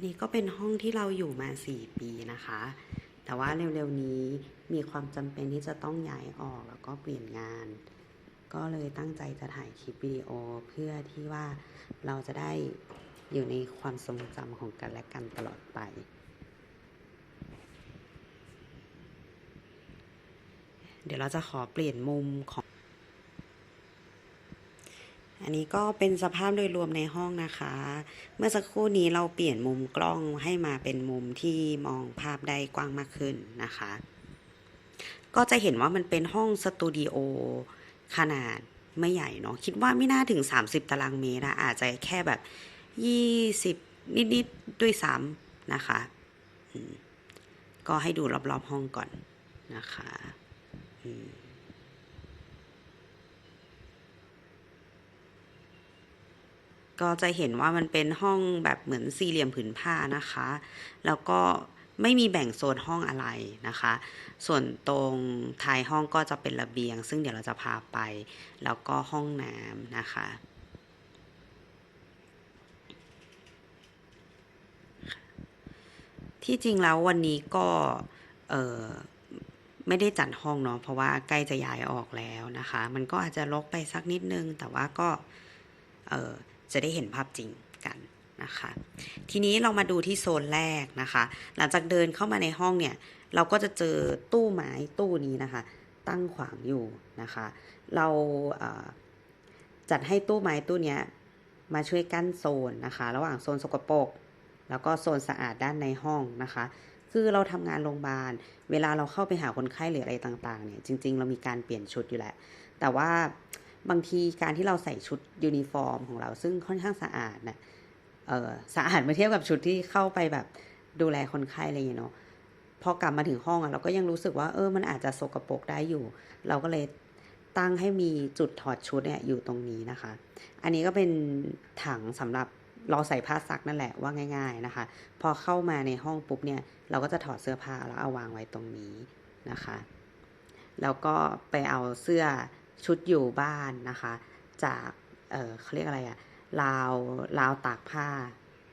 นนี้ก็เป็นห้องที่เราอยู่มา 4 ปีนะคะ แต่ว่าเร็วๆนี้มีความจำเป็นที่จะต้องย้ายออกแล้วก็เปลี่ยนงาน ก็เลยตั้งใจจะถ่ายคลิปวิดีโอเพื่อที่ว่าเราจะได้อยู่ในความทรงจำของกันและกันตลอดไป เดี๋ยวเราจะขอเปลี่ยนมุมของ อันนี้ก็เป็นสภาพโดยรวมในห้องนะคะ เมื่อสักครู่นี้เราเปลี่ยนมุมกล้องให้มาเป็นมุมที่มองภาพได้กว้างมากขึ้นนะคะ ก็จะเห็นว่ามันเป็นห้องสตูดิโอขนาดไม่ใหญ่เนาะ คิดว่าไม่น่าถึง 30 ตารางเมตรอะอาจจะแค่แบบ 20 นิดๆด้วยซ้ำนะคะ ก็ให้ดูรอบๆห้องก่อนนะคะ อืม ก็จะเห็นว่ามันเป็นห้องแบบเหมือนสี่เหลี่ยมผืนผ้านะคะ แล้วก็ไม่มีแบ่งโซนห้องอะไรนะคะ ส่วนตรงท้ายห้องก็จะเป็นระเบียง ซึ่งเดี๋ยวเราจะพาไป แล้วก็ห้องน้ำนะคะที่จริงแล้ววันนี้ก็เออไม่ได้จัดห้องเนาะเพราะว่าใกล้จะย้ายออกแล้วนะคะ มันก็อาจจะรกไปสักนิดนึง แต่ว่าก็เออ จะได้เห็นภาพจริงกันนะคะทีนี้เรามาดูที่โซนแรกนะคะ หลังจากเดินเข้ามาในห้องเนี่ย เราก็จะเจอตู้ไม้ตู้นี้นะคะ ตั้งขวางอยู่นะคะ เราจัดให้ตู้ไม้ตู้นี้มาช่วยกั้นโซนนะคะ ระหว่างโซนสกปรกแล้วก็โซนสะอาดด้านในห้องนะคะ คือเราทำงานโรงพยาบาล เวลาเราเข้าไปหาคนไข้หรืออะไรต่างๆเนี่ยจริง ๆ เรามีการเปลี่ยนชุดอยู่แหละแต่ว่า บางทีการที่เราใส่ชุดยูนิฟอร์มของเราซึ่งค่อนข้างสะอาดนะเออสะอาดเมื่อเทียบกับชุดที่เข้าไปแบบดูแลคนไข้อะไรอย่างเงี้ยเนาะพอกลับมาถึงห้องอะเราก็ยังรู้สึกว่าเออมันอาจจะสกปรกได้อยู่ เราก็เลยตั้งให้มีจุดถอดชุดเนี่ยอยู่ตรงนี้นะคะ อันนี้ก็เป็นถังสำหรับเราใส่ผ้าซักนั่นแหละว่าง่าย ๆนะคะ พอเข้ามาในห้องปุ๊บเนี่ยเราก็จะถอดเสื้อผ้าแล้วเอาวางไว้ตรงนี้นะคะ แล้วก็ไปเอาเสื้อ ชุดอยู่บ้านนะคะ จากเออเขาเรียกอะไรอะราวราวตากผ้า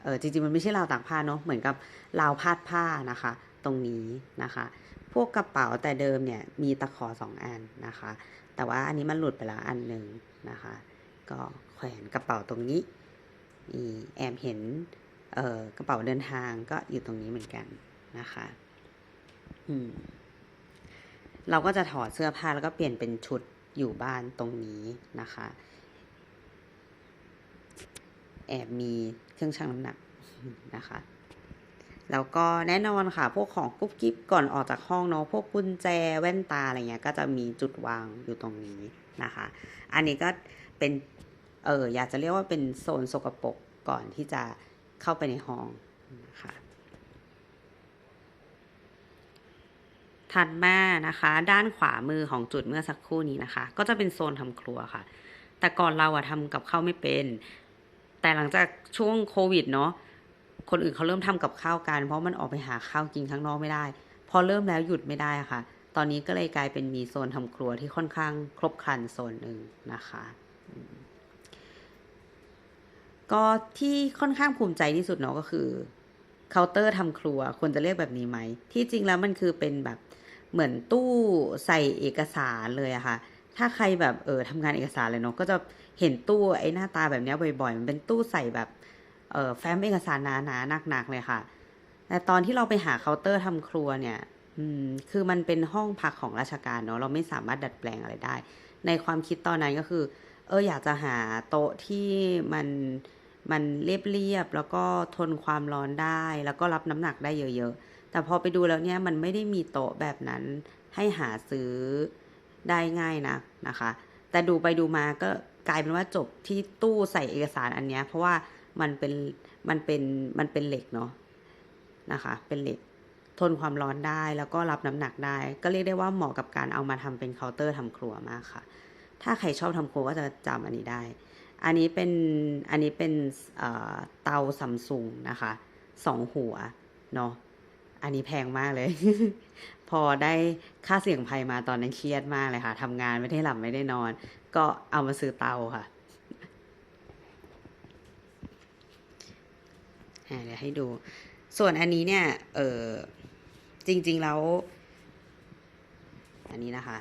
เออจริงๆมันไม่ใช่ราวตากผ้าเนาะเหมือนกับราวพาดผ้านะคะ ตรงนี้นะคะ พวกกระเป๋าแต่เดิมเนี่ยมีตะขอสองอันนะคะ แต่ว่าอันนี้มันหลุดไปแล้วอันหนึ่งนะคะ ก็แขวนกระเป๋าตรงนี้นี่แอบเห็นเออกระเป๋าเดินทางก็อยู่ตรงนี้เหมือนกันนะคะอืมเราก็จะถอดเสื้อผ้าแล้วก็เปลี่ยนเป็นชุด อยู่บ้านตรงนี้นะคะ แอบมีเครื่องชั่งน้ำหนักนะคะแล้วก็แน่นอนค่ะ พวกของกุ๊บกิ๊บก่อนออกจากห้องเนาะพวกกุญแจแว่นตาอะไรเงี้ยก็จะมีจุดวางอยู่ตรงนี้นะคะ อันนี้ก็เป็นเอออยากจะเรียกว่าเป็นโซนสกปรกก่อนที่จะเข้าไปในห้องนะคะ ถัดมานะคะ ด้านขวามือของจุดเมื่อสักครู่นี้นะคะ ก็จะเป็นโซนทำครัวค่ะ แต่ก่อนเราอะทำกับข้าวไม่เป็น แต่หลังจากช่วงโควิดเนาะคนอื่นเขาเริ่มทำกับข้าวกัน เพราะมันออกไปหาข้าวกินข้างนอกไม่ได้ พอเริ่มแล้วหยุดไม่ได้อะค่ะ ตอนนี้ก็เลยกลายเป็นมีโซนทำครัวที่ค่อนข้างครบครันโซนหนึ่งนะคะก็ที่ค่อนข้างภูมิใจที่สุดเนาะก็คือ เคาน์เตอร์ทำครัวควรจะเรียกแบบนี้ไหม ที่จริงแล้วมันคือเป็นแบบเหมือนตู้ใส่เอกสารเลยอะค่ะ ถ้าใครแบบเออทำงานเอกสารเลยเนาะก็จะเห็นตู้ไอ้หน้าตาแบบนี้บ่อยๆ มันเป็นตู้ใส่แบบเออแฟ้มเอกสารหนาๆหนักๆเลยค่ะ แต่ตอนที่เราไปหาเคาน์เตอร์ทำครัวเนี่ยอืมคือมันเป็นห้องพักของราชการเนาะเราไม่สามารถดัดแปลงอะไรได้ ในความคิดตอนนั้นก็คือ เอออยากจะหาโต๊ะที่มัน มันเรียบๆแล้วก็ทนความร้อนได้ แล้วก็รับน้ำหนักได้เยอะๆ แต่พอไปดูแล้วเนี่ยมันไม่ได้มีโต๊ะแบบนั้น ให้หาซื้อได้ง่ายนะนะคะ แต่ดูไปดูมาก็กลายเป็นว่าจบที่ตู้ใส่เอกสารอันเนี้ยเพราะว่ามันเป็นมันเป็นมันเป็นเหล็กเนาะนะคะ เป็นเหล็กทนความร้อนได้แล้วก็รับน้ำหนักได้ ก็เรียกได้ว่าเหมาะกับการเอามาทำเป็นเคาน์เตอร์ทำครัวมากค่ะ ถ้าใครชอบทำครัวก็จะจำอันนี้ได้ อันนี้เป็นอันนี้เป็นเตาซัมซุงนะคะสองหัวเนาะอันนี้แพงมากเลย พอได้ค่าเสี่ยงภัยมาตอนนั้นเครียดมากเลยค่ะทำงานไม่ได้หลับไม่ได้นอน ก็เอามาซื้อเตาค่ะเดี๋ยวให้ดู ส่วนอันนี้เนี่ย เออจริง ๆ แล้ว อันนี้นะคะ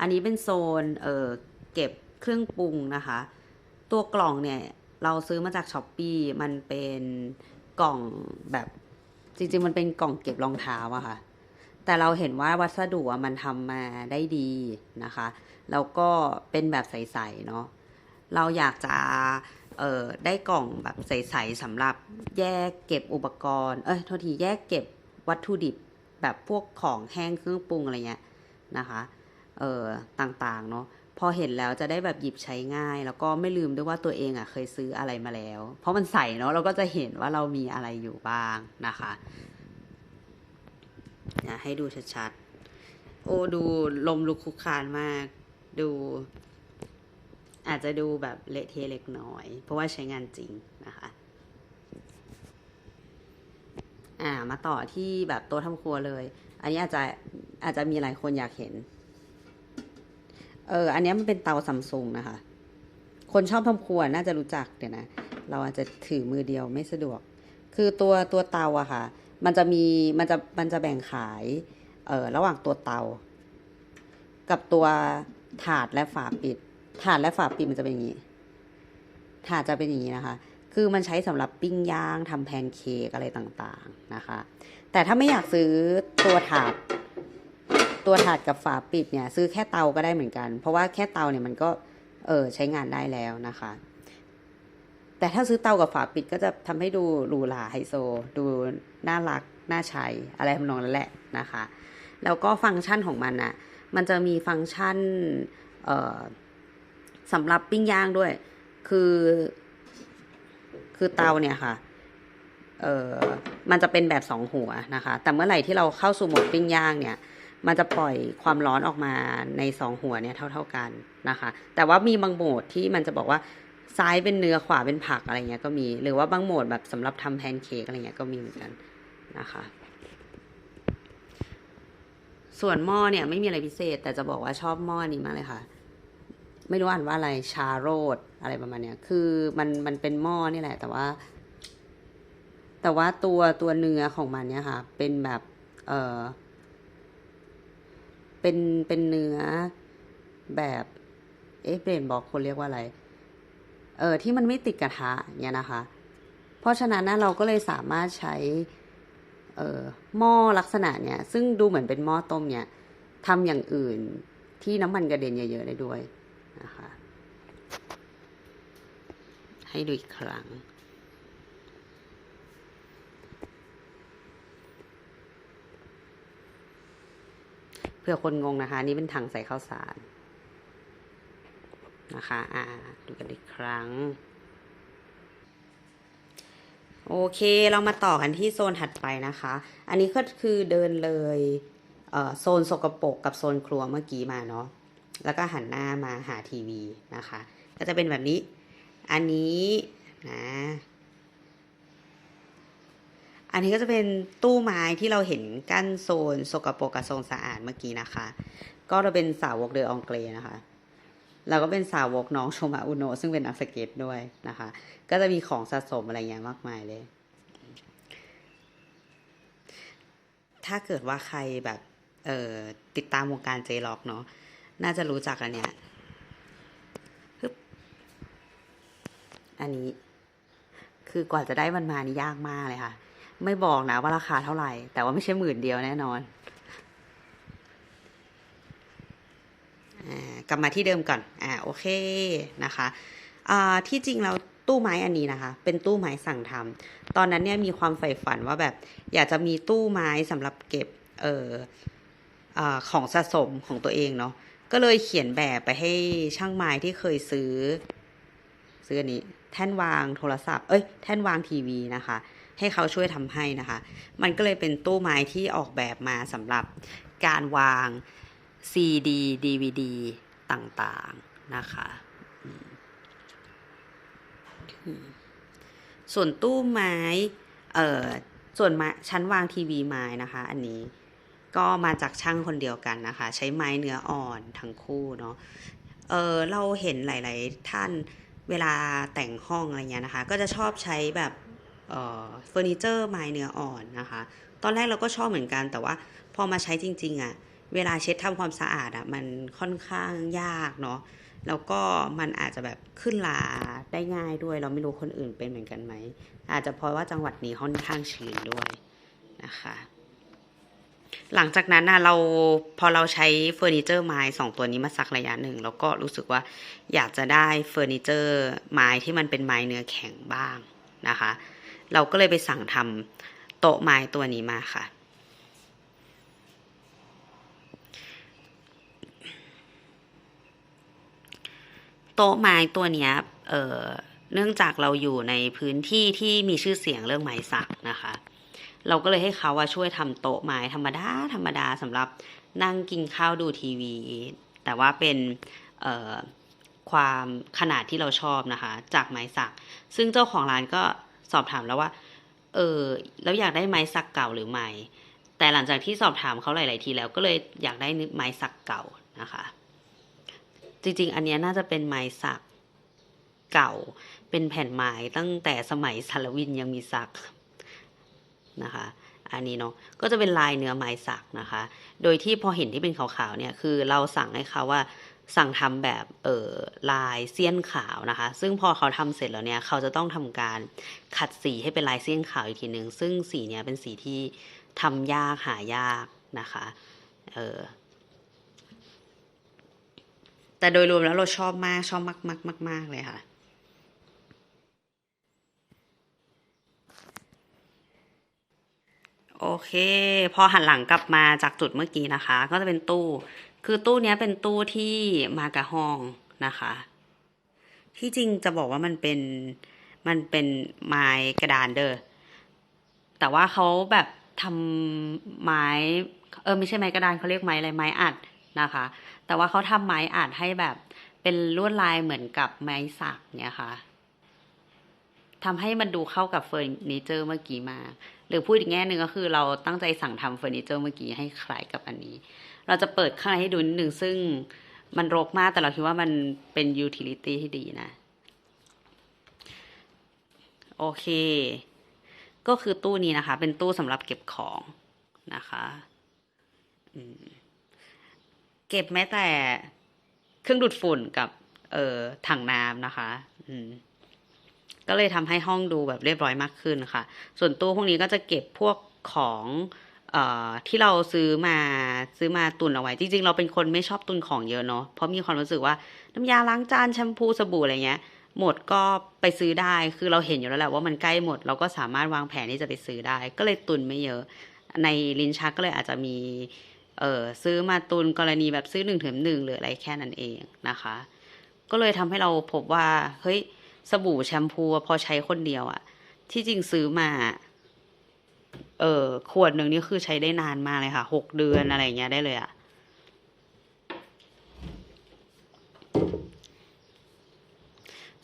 อันนี้เป็นโซน เออเก็บ เครื่องปรุงนะคะ ตัวกล่องเนี่ย เราซื้อมาจากช้อปปีมันเป็นกล่องแบบจริงๆ มันเป็นกล่องเก็บรองเท้าอะค่ะ แต่เราเห็นว่าวัสดุมันทำมาได้ดีนะคะ แล้วก็เป็นแบบใสๆเนาะ เราอยากจะเออได้กล่องแบบใสๆสำหรับแยกเก็บอุปกรณ์ เอ้ยโทษทีแยกเก็บวัตถุดิบแบบพวกของแห้งเครื่องปรุงอะไรเงี้ยนะคะ เออต่างๆเนาะ พอเห็นแล้วจะได้แบบหยิบใช้ง่าย แล้วก็ไม่ลืมด้วยว่าตัวเองอะเคยซื้ออะไรมาแล้ว เพราะมันใส่เนาะเราก็จะเห็นว่าเรามีอะไรอยู่บ้างนะคะนะให้ดูชัดๆ โอ้ดูลมลุกคุกคานมาก ดู อาจจะดูแบบเละเทะเล็กน้อย เพราะว่าใช้งานจริงนะคะอ่ามาต่อที่แบบโต๊ะทำครัวเลย อันนี้อาจจะอาจจะมีหลายคนอยากเห็น เออ อันนี้มันเป็นเตาซัมซุงนะคะ คนชอบทำครัวน่าจะรู้จักเดี๋ยวนะ เราอาจจะถือมือเดียวไม่สะดวก คือตัวตัวเตาอะค่ะ มันจะมี มันจะ มันจะแบ่งขาย เออระหว่างตัวเตา กับตัวถาดและฝาปิด ถาดและฝาปิดมันจะเป็นอย่างนี้ ถาดจะเป็นอย่างนี้นะคะ คือมันใช้สำหรับปิ้งย่างทำแพนเค้กอะไรต่างๆนะคะ แต่ถ้าไม่อยากซื้อตัวถาด ตัวถาดกับฝาปิดเนี่ยซื้อแค่เตาก็ได้เหมือนกัน เพราะว่าแค่เตาเนี่ยมันก็เออใช้งานได้แล้วนะคะ แต่ถ้าซื้อเตากับฝาปิดก็จะทำให้ดูหรูหราไฮโซ ดูน่ารักน่าใช้อะไรทำนองนั้นแหละนะคะ แล้วก็ฟังก์ชันของมันน่ะมันจะมีฟังก์ชันเอ่อสำหรับปิ้งย่างด้วย คือ คือเตาเนี่ยค่ะ เอ่อ มันจะเป็นแบบสองหัวนะคะ แต่เมื่อไหร่ที่เราเข้าสู่โหมดปิ้งย่างเนี่ย มันจะปล่อยความร้อนออกมาในสองหัวเนี่ยเท่า ๆกันนะคะ แต่ว่ามีบางโหมดที่มันจะบอกว่าซ้ายเป็นเนื้อขวาเป็นผักอะไรเงี้ยก็มี หรือว่าบางโหมดแบบสำหรับทำแพนเค้กอะไรเงี้ยก็มีเหมือนกันนะคะ ส่วนหม้อเนี่ยไม่มีอะไรพิเศษ แต่จะบอกว่าชอบหม้อนี้มากเลยค่ะ ไม่รู้อ่านว่าอะไรชาโรดอะไรประมาณเนี้ย คือมันมันเป็นหม้อนี่แหละ แต่ว่า แต่ว่าตัวตัวเนื้อของมันเนี่ยค่ะ เป็นแบบ เออ เป็นเป็นเนื้อแบบเอ๊ะเบรนบอกคนเรียกว่าอะไร เออที่มันไม่ติดกระทะเนี่ยนะคะ เพราะฉะนั้นนะเราก็เลยสามารถใช้เออหม้อลักษณะเนี่ย ซึ่งดูเหมือนเป็นหม้อต้มเนี่ยทำอย่างอื่นที่น้ำมันกระเด็นเยอะๆได้ด้วยนะคะ ให้ดูอีกครั้ง พื่อคนงงนะคะ นี่เป็นถังใส่ข้าวสารนะคะ อ่า ดูกันอีกครั้ง โอเค เรามาต่อกันที่โซนถัดไปนะคะ อันนี้ก็คือเดินเลยเโซนสกปรกกับโซนครัวเมื่อกี้มาเนาะ แล้วก็หันหน้ามาหาทีวีนะคะ ก็จะเป็นแบบนี้ อันนี้นะ อันนี้ก็จะเป็นตู้ไม้ที่เราเห็นกั้นโซนสกปรกกับโซนสะอาดเมื่อกี้นะคะ ก็เราเป็นสาวกเดอองเกรนะคะเราก็เป็นสาวกน้องโชมาอุโนซึ่งเป็นนักสเก็ตด้วยนะคะ ก็จะมีของสะสมอะไรเงี้ยมากมายเลย ถ้าเกิดว่าใครแบบเอ่อติดตามวงการเจล็อกเนาะน่าจะรู้จักอันเนี้ยอันนี้ คือกว่าจะได้มันมานี่ยากมากเลยค่ะ ไม่บอกนะว่าราคาเท่าไหร่ แต่ว่าไม่ใช่หมื่นเดียวแน่นอนอกลับมาที่เดิมก่อน อ่า โอเคนะคะ อ่า ที่จริงแล้วตู้ไม้อันนี้นะคะ เป็นตู้ไม้สั่งทำตอนนั้นเนี่ยมีความใฝ่ฝันว่าแบบ อยากจะมีตู้ไม้สำหรับเก็บ เอ่ออของสะสมของตัวเองเนาะ ก็เลยเขียนแบบไปให้ช่างไม้ที่เคยซื้อ ซื้ออันนี้ แท่นวางโทรศัพท์ เอ้ย แท่นวางทีวีนะคะ ให้เขาช่วยทำให้นะคะ มันก็เลยเป็นตู้ไม้ที่ออกแบบมาสำหรับการวาง CD DVD ต่างๆนะคะส่วนตู้ไม้ เอ่อ ส่วนมาชั้นวางทีวีไม้นะคะ อันนี้ก็มาจากช่างคนเดียวกันนะคะ ใช้ไม้เนื้ออ่อนทั้งคู่เนาะ เออเราเห็นหลาย ๆ ท่านเวลาแต่งห้องอะไรเงี้ยนะคะ ก็จะชอบใช้แบบ เฟอร์นิเจอร์ไม้เนื้ออ่อนนะคะ ตอนแรกเราก็ชอบเหมือนกันแต่ว่าพอมาใช้จริงๆอะ่ะเวลาเช็ดทำความสะอาดอะ่ะมันค่อนข้างยากเนาะแล้วก็มันอาจจะแบบขึ้นลาได้ง่ายด้วย เราไม่รู้คนอื่นเป็นเหมือนกันไหม อาจจะเพราะว่าจังหวัดนี้ค่อนข้างชื้นด้วยนะคะ หลังจากนั้นนะเราพอเราใช้เฟอร์นิเจอร์ไม้สองตัวนี้มาสักระยะหนึ่งแล้วก็รู้สึกว่าอยากจะได้เฟอร์นิเจอร์ไม้ที่มันเป็นไม้เนื้อแข็งบ้างนะคะ เราก็เลยไปสั่งทำโต๊ะไม้ตัวนี้มาค่ะ โต๊ะไม้ตัวเนี้ยเอ่อเนื่องจากเราอยู่ในพื้นที่ที่มีชื่อเสียงเรื่องไม้สักนะคะ เราก็เลยให้เขาว่าช่วยทำโต๊ะไม้ธรรมดาธรรมดาสำหรับนั่งกินข้าวดูทีวี แต่ว่าเป็นเออความขนาดที่เราชอบนะคะ จากไม้สัก ซึ่งเจ้าของร้านก็ สอบถามแล้วว่า เออแล้วอยากได้ไม้สักเก่าหรือไม่ แต่หลังจากที่สอบถามเขาหลาย ๆ ทีแล้วก็เลยอยากได้ไม้สักเก่านะคะ จริง ๆ อันนี้น่าจะเป็นไม้สักเก่า เป็นแผ่นไม้ตั้งแต่สมัยสารวินยังมีสักนะคะ อันนี้เนาะ ก็จะเป็นลายเนื้อไม้สักนะคะ โดยที่พอเห็นที่เป็นขาวๆเนี่ย คือเราสั่งให้เขาว่า สั่งทำแบบเออลายเสี้ยนขาวนะคะ ซึ่งพอเขาทำเสร็จแล้วเนี่ยเขาจะต้องทำการขัดสีให้เป็นลายเสี้ยนขาวอีกทีหนึ่งซึ่งสีเนี้ยเป็นสีที่ทำยากหายากนะคะเออแต่โดยรวมแล้วเราชอบมากชอบมากมากมากมากเลยค่ะโอเค พอหันหลังกลับมาจากจุดเมื่อกี้นะคะ ก็จะเป็นตู้ คือตู้นี้เป็นตู้ที่มากับห้องนะคะ ที่จริงจะบอกว่ามันเป็นมันเป็นไม้กระดานเด้อแต่ว่าเขาแบบทำไม้เออไม่ใช่ไม้กระดานเขาเรียกไม้อะไรไม้อัดนะคะ แต่ว่าเขาทำไม้อัดให้แบบเป็นลวดลายเหมือนกับไม้สักเนี่ยค่ะทำให้มันดูเข้ากับเฟอร์นิเจอร์เมื่อกี้มากหรือพูดอีกแง่หนึ่งก็คือเราตั้งใจสั่งทำเฟอร์นิเจอร์เมื่อกี้ให้คล้ายกับอันนี้ เราจะเปิดข้างในให้ดูนิดนึงซึ่งมันรกมากแต่เราคิดว่ามันเป็นยูทิลิตี้ที่ดีนะ โอเค ก็คือตู้นี้นะคะ เป็นตู้สำหรับเก็บของนะคะเก็บแม้แต่เครื่องดูดฝุ่นกับเอ่อถังน้ำนะคะ อืมก็เลยทำให้ห้องดูแบบเรียบร้อยมากขึ้นค่ะ ส่วนตู้พวกนี้ก็จะเก็บพวกของ ที่เราซื้อมาซื้อมาตุนเอาไว้ จริง ๆ เราเป็นคนไม่ชอบตุนของเยอะเนาะเพราะมีความรู้สึกว่าน้ำยาล้างจานแชมพูสบู่อะไรเงี้ย หมดก็ไปซื้อได้คือเราเห็นอยู่แล้วแหละว่ามันใกล้หมด เราก็สามารถวางแผนที่จะไปซื้อได้ ก็เลยตุนไม่เยอะ ในลิ้นชักก็เลยอาจจะมีเออซื้อมาตุนกรณีแบบซื้อหนึ่งถึงหนึ่งหรืออะไรแค่นั้นเองนะคะ ก็เลยทำให้เราพบว่าเฮ้ยสบู่แชมพูพอใช้คนเดียวอะที่จริงซื้อมา เออขวดหนึ่งนี่คือใช้ได้นานมากเลยค่ะหกเดือนอะไรเงี้ยได้เลยอะ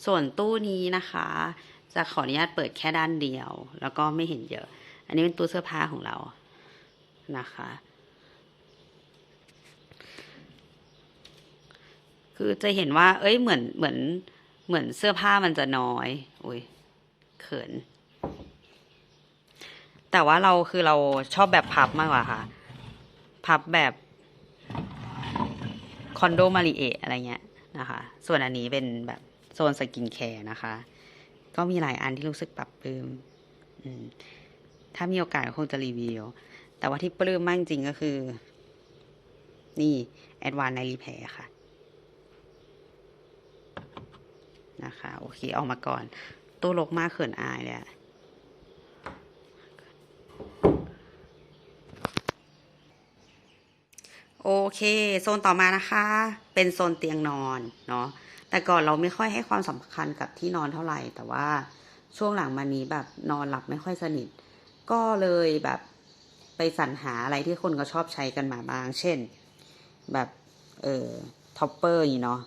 ส่วนตู้นี้นะคะ จะขออนุญาตเปิดแค่ด้านเดียว แล้วก็ไม่เห็นเยอะ อันนี้เป็นตู้เสื้อผ้าของเรานะคะ คือจะเห็นว่า เอ้ยเหมือนเหมือนเหมือนเสื้อผ้ามันจะน้อยอุ้ยเขิน แต่ว่าเราคือเราชอบแบบพับมากกว่าค่ะ พับแบบคอนโดมาริเอะอะไรเงี้ยนะคะ ส่วนอันนี้เป็นแบบโซนสกินแคร์นะคะ ก็มีหลายอันที่รู้สึกปรับปลื้มอืมถ้ามีโอกาสคงจะรีวิว แต่ว่าที่ปลื้มมากจริงก็คือ นี่แอดวานในรีแพร์ค่ะ นะคะ โอเค ออกมาก่อน ตู้รกมากเขินอายเลยอะ โอเค โซนต่อมานะคะ เป็นโซนเตียงนอนเนาะแต่ก่อนเราไม่ค่อยให้ความสำคัญกับที่นอนเท่าไหร่ แต่ว่าช่วงหลังมานี้แบบนอนหลับไม่ค่อยสนิท ก็เลยแบบไปสรรหาอะไรที่คนก็ชอบใช้กันมาบ้าง เช่น แบบเออท็อปเปอร์อย่างเนาะ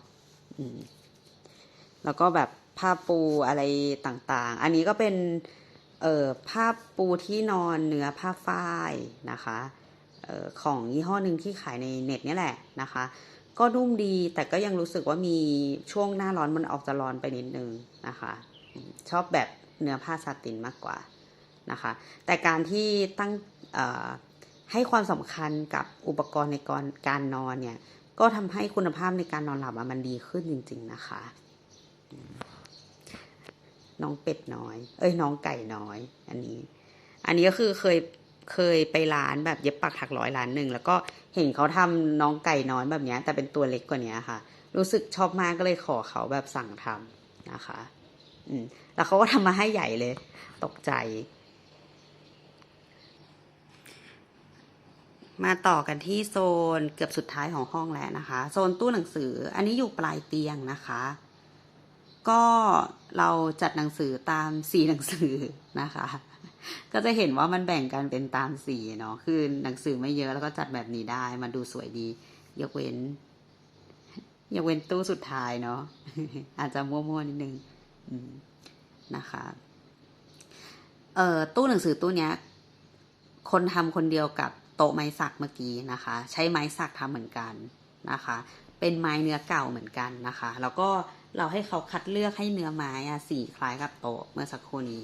แล้วก็แบบผ้าปูอะไรต่างๆ อันนี้ก็เป็นเอ่อผ้าปูที่นอนเนื้อผ้าฝ้ายนะคะ ของยี่ห้อหนึ่งที่ขายในเน็ตนี่แหละนะคะ ก็นุ่มดีแต่ก็ยังรู้สึกว่ามีช่วงหน้าร้อนมันออกจะร้อนไปนิดนึงนะคะ ชอบแบบเนื้อผ้าซาตินมากกว่านะคะ แต่การที่ตั้งให้ความสำคัญกับอุปกรณ์ในการการนอนเนี่ย ก็ทำให้คุณภาพในการนอนหลับมันดีขึ้นจริง ๆนะคะ น้องเป็ดน้อย เอ้ยน้องไก่น้อย อันนี้ อันนี้ก็คือเคย เคยไปร้านแบบเย็บปักถักร้อยร้านหนึ่งแล้วก็เห็นเขาทำน้องไก่น้อยแบบนี้แต่เป็นตัวเล็กกว่านี้ค่ะ รู้สึกชอบมากก็เลยขอเขาแบบสั่งทำนะคะ อืมแล้วเขาก็ทำมาให้ใหญ่เลย ตกใจ มาต่อกันที่โซนเกือบสุดท้ายของห้องแล้วนะคะ โซนตู้หนังสือ อันนี้อยู่ปลายเตียงนะคะ ก็เราจัดหนังสือตามสีหนังสือนะคะ ก็จะเห็นว่ามันแบ่งกันเป็นตามสีเนาะ คือหนังสือไม่เยอะแล้วก็จัดแบบนี้ได้ มันดูสวยดี ยกเว้น ยกเว้นตู้สุดท้ายเนาะ อาจจะมั่วๆนิดนึงนะคะ เอ่อ ตู้หนังสือตู้เนี้ย คนทำคนเดียวกับโต๊ะไม้สักเมื่อกี้นะคะ ใช้ไม้สักทำเหมือนกันนะคะ เป็นไม้เนื้อเก่าเหมือนกันนะคะ แล้วก็เราให้เขาคัดเลือกให้เนื้อไม้อะสีคล้ายกับโต๊ะเมื่อสักครู่นี้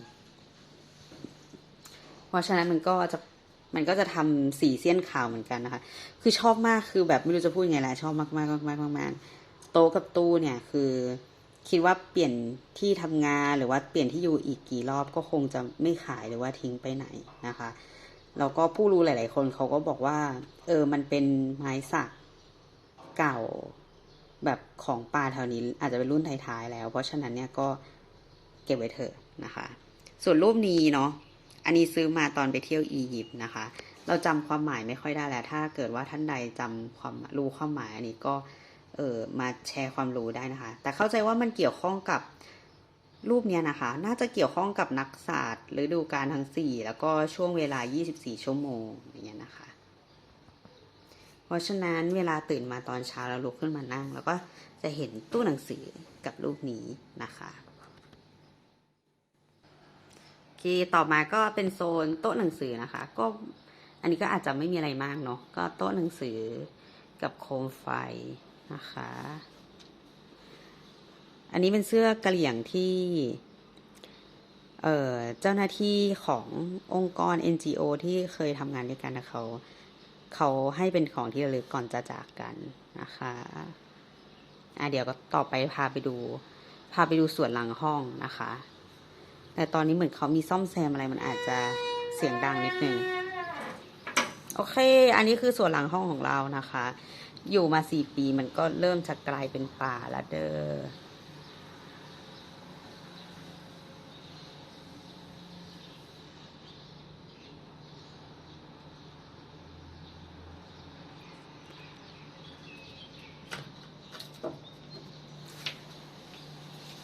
เพราะฉะนั้นมันก็จะมันก็จะทำสีเสี้ยนขาวเหมือนกันนะคะ คือชอบมากคือแบบไม่รู้จะพูดยังไงแหละชอบมากมากมากมากโต๊ะกับตู้เนี่ยคือคิดว่าเปลี่ยนที่ทำงานหรือว่าเปลี่ยนที่อยู่อีกกี่รอบก็คงจะไม่ขายหรือว่าทิ้งไปไหนนะคะแล้วก็ผู้รู้หลาย ๆ คนเขาก็บอกว่า เออมันเป็นไม้สักเก่าแบบของป่าแถวนี้ อาจจะเป็นรุ่นท้าย ๆ แล้ว เพราะฉะนั้นเนี่ยก็เก็บไว้เถอะนะคะ ส่วนรูปนี้เนาะ อันนี้ซื้อมาตอนไปเที่ยวอียิปต์นะคะ เราจำความหมายไม่ค่อยได้แล้ว ถ้าเกิดว่าท่านใดจำความรู้ความหมายอันนี้ก็เออมาแชร์ความรู้ได้นะคะ แต่เข้าใจว่ามันเกี่ยวข้องกับรูปเนี้ยนะคะ น่าจะเกี่ยวข้องกับนักศาสตร์ฤดูกาลทั้งสี่แล้วก็ช่วงเวลา 24 ชั่วโมงอย่างเงี้ยนะคะ เพราะฉะนั้นเวลาตื่นมาตอนเช้าแล้วลุกขึ้นมานั่ง แล้วก็จะเห็นตู้หนังสือกับรูปนี้นะคะโอ เคต่อมาก็เป็นโซนโต๊ะหนังสือนะคะ ก็อันนี้ก็อาจจะไม่มีอะไรมากเนาะก็โต๊ะหนังสือกับโคมไฟนะคะ อันนี้เป็นเสื้อกระเหลี่ยงที่เเจ้าหน้าที่ขององค์กร NGO ที่เคยทำงานด้วยกันนะเขาเขาให้เป็นของที่ระลึกก่อนจะจากกันนะคะอะเดี๋ยวก็ต่อไปพาไปดู พาไปดูส่วนหลังห้องนะคะ แต่ตอนนี้เหมือนเขามีซ่อมแซมอะไรมันอาจจะเสียงดังนิดนึงโอเค อันนี้คือส่วนหลังห้องของเรานะคะ อยู่มาสี่ปีมันก็เริ่มจะกลายเป็นป่าละเด้อ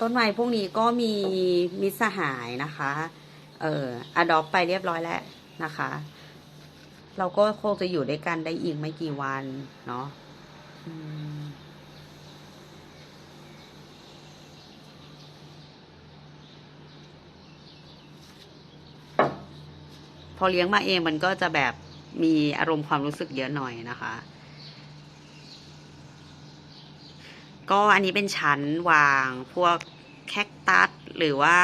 ต้นไม้พวกนี้ก็มีมิสหายนะคะ เอ่ออดอปไปเรียบร้อยแล้วนะคะ เราก็คงจะอยู่ด้วยกันได้อีกไม่กี่วันเนาะพอเลี้ยงมาเองมันก็จะแบบมีอารมณ์ความรู้สึกเยอะหน่อยนะคะ ก็อันนี้เป็นชั้นวางพวกแคคตัสหรือว่า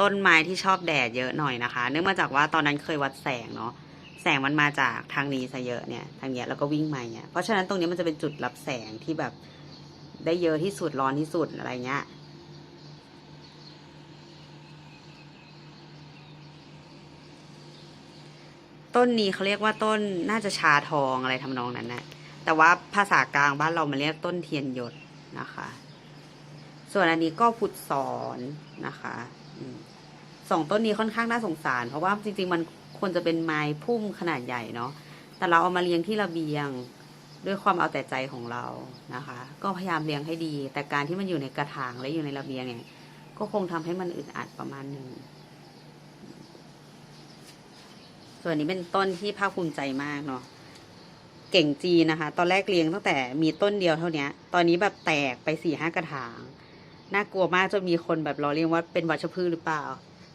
ต้นไม้ที่ชอบแดดเยอะหน่อยนะคะ เนื่องมาจากว่าตอนนั้นเคยวัดแสงเนาะแสงมันมาจากทางนี้ซะเยอะเนี่ยทางเนี้ยแล้วก็วิ่งมาเนี่ยเพราะฉะนั้นตรงนี้มันจะเป็นจุดรับแสงที่แบบได้เยอะที่สุดร้อนที่สุดอะไรเงี้ยต้นนี้เขาเรียกว่าต้นน่าจะชาทองอะไรทำนองนั้นนะแต่ว่าภาษากลางบ้านเรามันเรียกต้นเทียนหยด นะคะ ส่วนอันนี้ก็พุทธสอนนะคะสองต้นนี้ค่อนข้างน่าสงสาร เพราะว่าจริง ๆ มันควรจะเป็นไม้พุ่มขนาดใหญ่เนาะแต่เราเอามาเลี้ยงที่ระเบียงด้วยความเอาแต่ใจของเรานะคะ ก็พยายามเลี้ยงให้ดี แต่การที่มันอยู่ในกระถางและอยู่ในระเบียงเนี่ยก็คงทำให้มันอึดอัดประมาณหนึ่งส่วนนี้เป็นต้นที่ภาคภูมิใจมากเนาะ เก่งจีนะคะ ตอนแรกเลี้ยงตั้งแต่มีต้นเดียวเท่านี้ตอนนี้แบบแตกไปสี่ห้ากระถาง น่ากลัวมากจนมีคนแบบรอเรียกว่าเป็นวัชพืชหรือเปล่า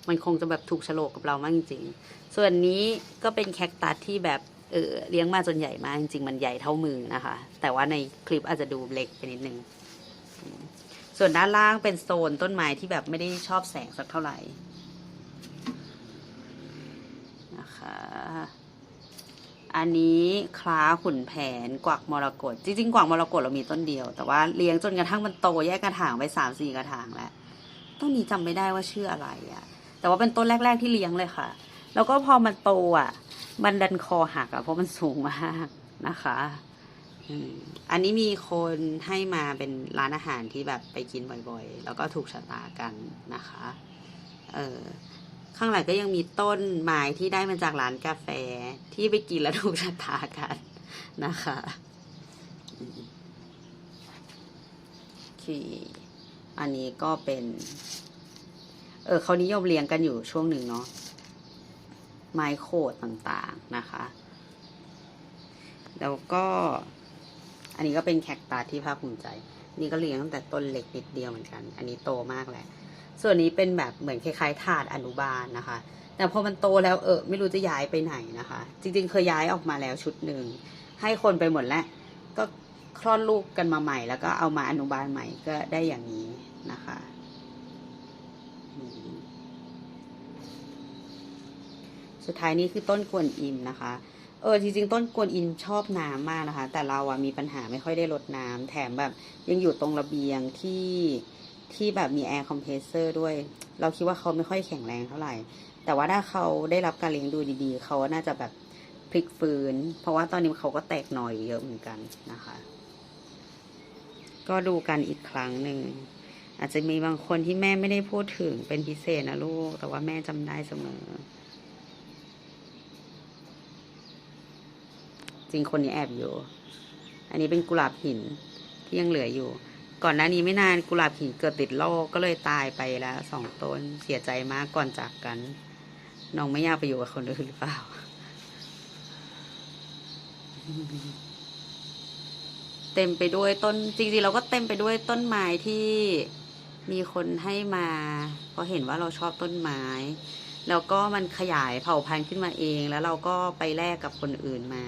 มันคงจะแบบถูกฉลกกับเรามากจริงๆ ส่วนนี้ก็เป็นแคคตัสที่แบบเออเลี้ยงมาจนใหญ่มากจริงๆ มันใหญ่เท่ามือนะคะ แต่ว่าในคลิปอาจจะดูเล็กไปนิดนึง ส่วนด้านล่างเป็นโซนต้นไม้ที่แบบไม่ได้ชอบแสงสักเท่าไหร่นะคะ อันนี้คล้าขุนแผนกวักมรกตจริงๆ กวักมรกตเรามีต้นเดียว แต่ว่าเลี้ยงจนกระทั่งมันโตแยกกระถางไปสามสี่กระถางแล้วต้นนี้จำไม่ได้ว่าชื่ออะไรอะแต่ว่าเป็นต้นแรก ๆที่เลี้ยงเลยค่ะ แล้วก็พอมันโตอะ มันดันคอหักอะเพราะมันสูงมากนะคะอันนี้มีคนให้มาเป็นร้านอาหารที่แบบไปกินบ่อยๆ แล้วก็ถูกชะตากันนะคะ เออ ข้างหลังก็ยังมีต้นไม้ที่ได้มาจากร้านกาแฟที่ไปกินแล้วถูกชะตากันนะคะอืมโอเคอันนี้ก็เป็น เออเขานิยมเลี้ยงกันอยู่ช่วงหนึ่งเนาะไม้โขดต่างๆนะคะ แล้วก็ อันนี้ก็เป็นแคคตาที่ภาคภูมิใจ นี่ก็เลี้ยงตั้งแต่ต้นเล็กนิดเดียวเหมือนกัน อันนี้โตมากแหละ ส่วนนี้เป็นแบบเหมือนคล้ายๆถาดอนุบาลนะคะ แต่พอมันโตแล้วเออไม่รู้จะย้ายไปไหนนะคะ จริง ๆ เคยย้ายออกมาแล้วชุดหนึ่งให้คนไปหมดแล้วก็คลอดลูกกันมาใหม่ แล้วก็เอามาอนุบาลใหม่ก็ได้อย่างนี้นะคะสุดท้ายนี้คือต้นกวนอิมนะคะ เออจริงๆ ต้นกวนอิมชอบน้ำมากนะคะ แต่เราอะมีปัญหาไม่ค่อยได้รดน้ำแถมแบบยังอยู่ตรงระเบียงที่ ที่แบบมีแอร์คอมเพรสเซอร์ด้วย เราคิดว่าเขาไม่ค่อยแข็งแรงเท่าไหร่ แต่ว่าถ้าเขาได้รับการเลี้ยงดูดีๆ เขาน่าจะแบบพลิกฟื้น เพราะว่าตอนนี้เขาก็แตกหน่อยเยอะเหมือนกันนะคะ ก็ดูกันอีกครั้งหนึ่ง อาจจะมีบางคนที่แม่ไม่ได้พูดถึงเป็นพิเศษนะลูก แต่ว่าแม่จำได้เสมอ จริงคนนี้แอบอยู่ อันนี้เป็นกุหลาบหินที่ยังเหลืออยู่ ก่อนหน้านี้ไม่นานกุหลาบหินเกิดติดโรคก็เลยตายไปแล้วสองต้นเสียใจมากก่อนจากกัน น้องไม่อยากไปอยู่กับคนอื่นหรือเปล่า เต็มไปด้วยต้นจริงๆเราก็เต็มไปด้วยต้นไม้ที่มีคนให้มาเพราะเห็นว่าเราชอบต้นไม้ แล้วก็มันขยายเผ่าพันธุ์ขึ้นมาเอง แล้วเราก็ไปแลกกับคนอื่นมา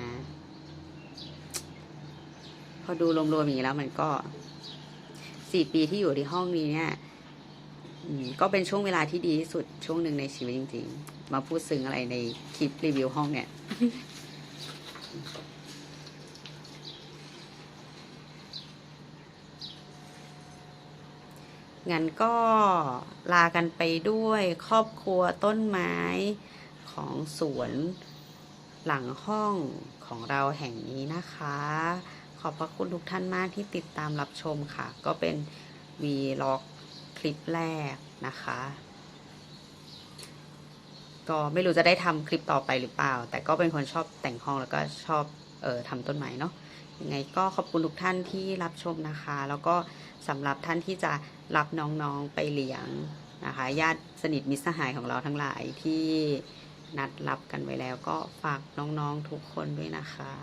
พอดูรวมๆอย่างนี้แล้วมันก็ สี่ปีที่อยู่ที่ห้องนี้เนี่ยก็เป็นช่วงเวลาที่ดีที่สุดช่วงหนึ่งในชีวิตจริง ๆ มาพูดซึ้งอะไรในคลิปรีวิวห้องเนี่ยงั้นก็ลากันไปด้วยครอบครัวต้นไม้ของสวนหลังห้องของเราแห่งนี้นะคะ อบพระคุณทุกท่านมากที่ติดตามรับชมค่ะ ก็เป็นวีล็อกคลิปแรกนะคะ ก็ไม่รู้จะได้ทำคลิปต่อไปหรือเปล่า แต่ก็เป็นคนชอบแต่งห้องแล้วก็ชอบเออทำต้นไม้เนาะยังไงก็ขอบคุณทุกท่านที่รับชมนะคะ แล้วก็สำหรับท่านที่จะรับน้องๆไปเลี้ยงนะคะญาติสนิทมิตรสหายของเราทั้งหลายที่นัดรับกันไว้แล้วก็ฝากน้องๆทุกคนด้วยนะคะ